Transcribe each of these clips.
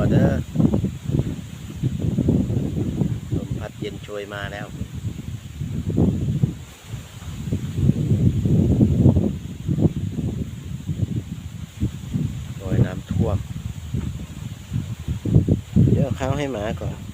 ก่อนเด้อลมพัดเย็นช่วยมาแล้วรอยน้ำท่วม เดี๋ยวเอาข้าวให้หมาก่อน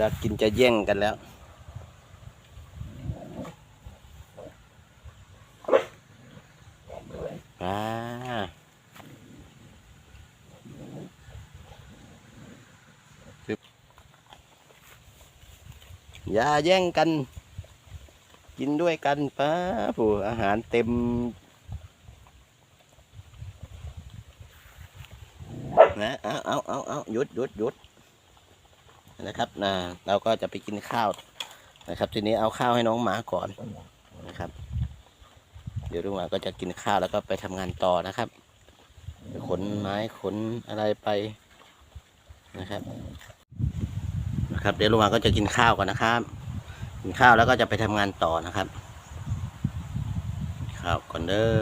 ลากินจะแย่งกันแล้ว อ่า อย่าแย่งกัน กินด้วยกันป้าผู้อาหารเต็ม นะ เอาเอาเอาเอาหยุดหยุดหยุด นะครับนะเราก็จะไปกินข้าวนะครับ ทีนี้เอาข้าวให้น้องหมาก่อนนะครับ เดี๋ยวลุงหมาก็จะกินข้าวแล้วก็ไปทำงานต่อนะครับขนไม้ขนอะไรไปนะครับ นะครับ เดี๋ยวลุงหมาก็จะกินข้าวก่อนนะครับ กินข้าวแล้วก็จะไปทำงานต่อนะครับข้าวก่อนเด้อ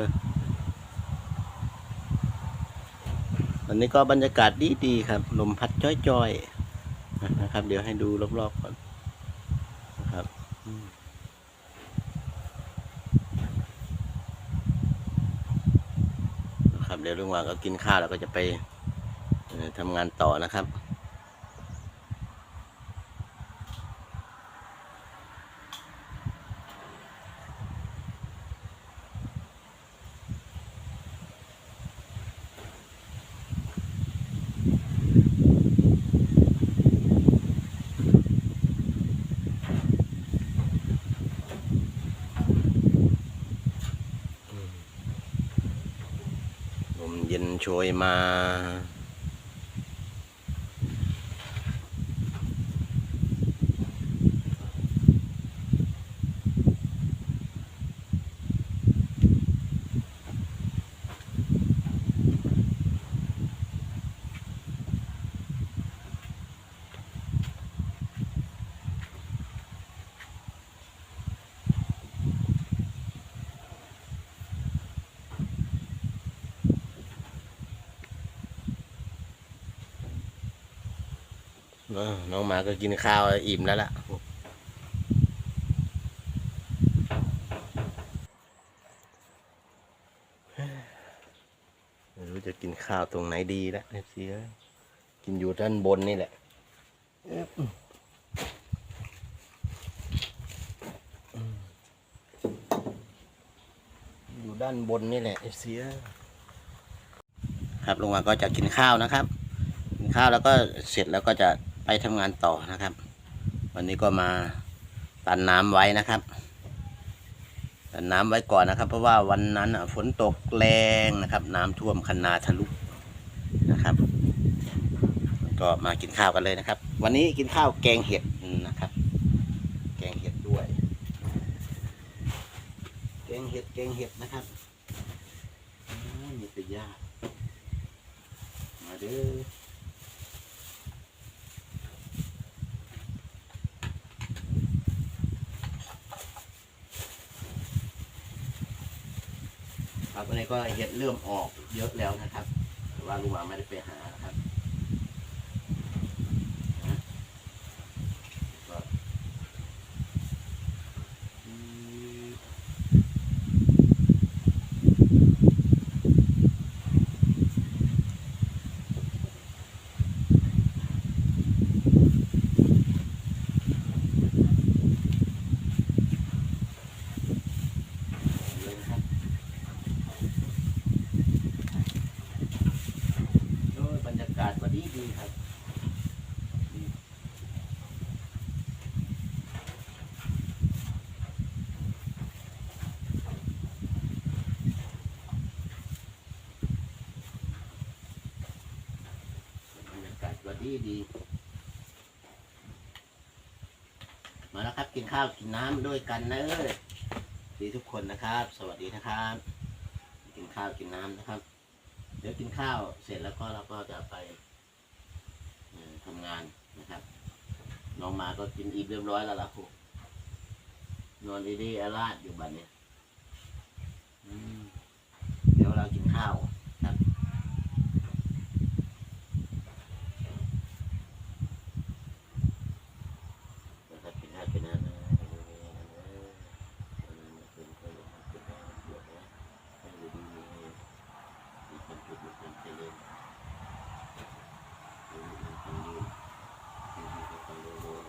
วันนี้ก็บรรยากาศดีดีๆครับ ลมพัดจ้อยๆ นะครับ เดี๋ยวให้ดูรอบๆก่อนนะครับนะครับ เดี๋ยวลุงวางก็กินข้าวแล้วก็จะไปทำงานต่อนะครับ ล มเย็นโช น้องหมาก็กินข้าวอิ่มแล้วล่ะ ไม่รู้จะกินข้าวตรงไหนดีแล้วเนี่ยเสียกินอยู่ด้านบนนี่แหละอยู่ด้านบนนี่แหละเสียครับลงมาก็จะกินข้าวนะครับ กินข้าวแล้วก็เสร็จแล้วก็จะ ไปทำงานต่อนะครับ วันนี้ก็มาตันน้ำไว้นะครับ ตันน้ำไว้ก่อนนะครับ เพราะว่าวันนั้นฝนตกแรงนะครับ น้ำท่วมคันนาทะลุนะครับ ก็มากินข้าวกันเลยนะครับ วันนี้กินข้าวแกงเห็ดนะครับ แกงเห็ดด้วย แกงเห็ดแกงเห็ดนะครับมีแต่ยากมาเด้อ ครับอันนี้ก็เห็ดเริ่มออกเยอะแล้วนะครับแต่ว่าลุงหมาไม่ได้ไปหานะครับนะก็อืมเลยนะครับโอ้ยบรรยากาศก็ ดีครับรรยากาศก็ดีดีมาแล้วครับกินข้าวกินน้ำด้วยกันเนอะดีทุกคนนะครับ สวัสดีนะครับ กินข้าวกินน้ำนะครับ เดี๋ยวกินข้าวเสร็จแล้วก็เราก็จะไป ทำงานนะครับ น้องมาก็กินอิ่มเรียบร้อยแล้วล่ะครูนอนดีๆอาลาดอยู่บัดเนี้ยเดี๋ยวเรากินข้าวครับ นะครับเป็นห้าเป็นห้านะเป็นคนเป็นห้าเดี๋ยวนะให้ดูดีมีความจุดมีความเจริญมีความยืนมีความเร็ว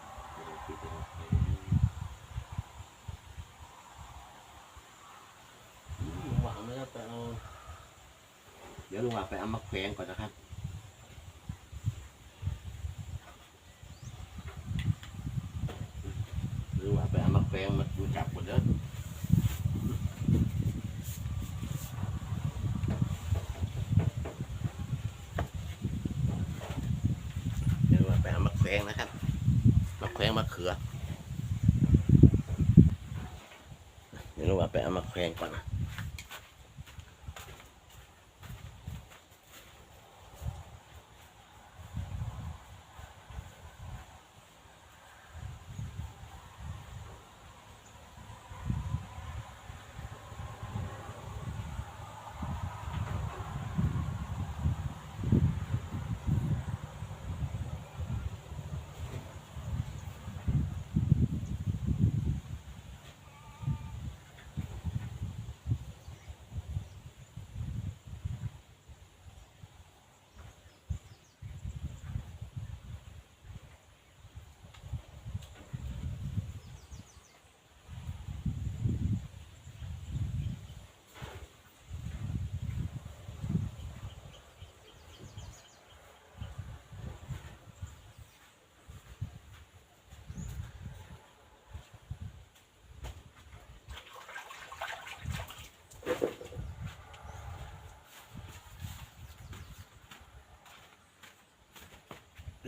เดี๋ยวลุงว่าไปเอามาแขวนก่อนนะครับหรือว่าไปเอามาแขวนมาดูจับหมดเด้อเดี๋ยวว่าไปเอามาแขวนนะครับมาแขวนมาเขือเดี๋ยวว่าไปเอามาแขวนก่อนนะ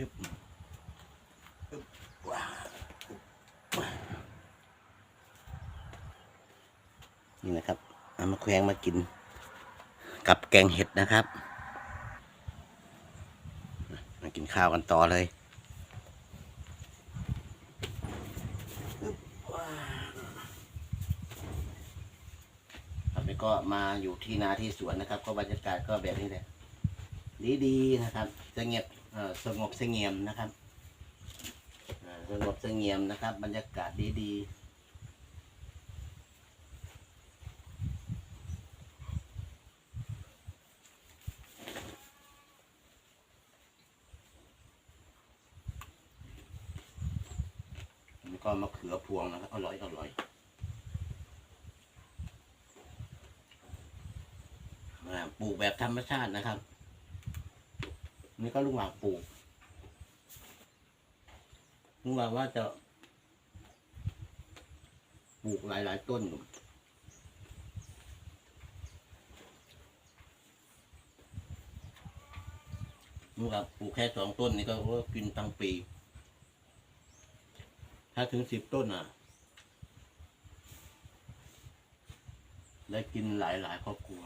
ึบึบว้าวนี่นะครับเอามาแขวงมากิน กับแกงเห็ดนะครับ มากินข้าวกันต่อเลยปึ๊บว้าวครับแล้วก็มาอยู่ที่นาที่สวนนะครับ ก็บรรยากาศก็แบบนี้แหละดีๆนะครับสงบเอ่อ สงบเสงี่ยมนะครับสงบเสงี่ยมนะครับ บรรยากาศดีๆแล้วก็มะเขือพวงนะครับอร่อยอร่อยปลูกแบบธรรมชาตินะครับ นี่ก็ลุงหวางปลูกลุงหวางว่าจะปลูกหลาย ๆ ต้นลุงหวางปลูกแค่สองต้นนี่ก็ว่ากินทั้งปี ถ้าถึงสิบต้นอะได้กินหลาย ๆ ครอบครัว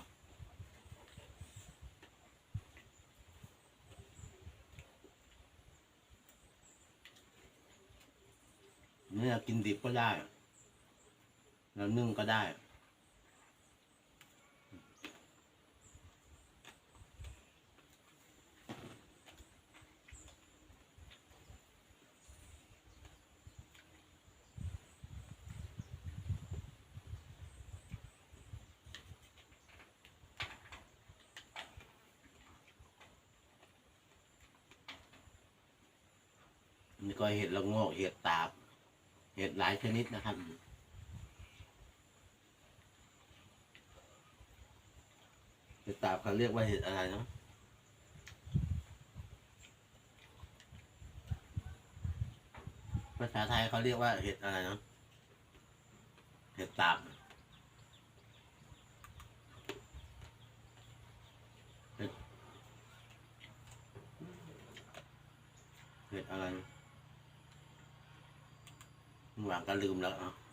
เนี่ยกินดิบก็ได้แล้วนึ่งก็ได้ นี่ก็เห็ดละงอกเห็ดตาบ เห็ดหลายชนิดนะครับ เห็ดตาบเขาเรียกว่าเห็ดอะไรเนาะภาษาไทยเขาเรียกว่าเห็ดอะไรเนาะเห็ดตาบ เห็ดเห็ดอะไรหวางก็ลืมแล้วอะ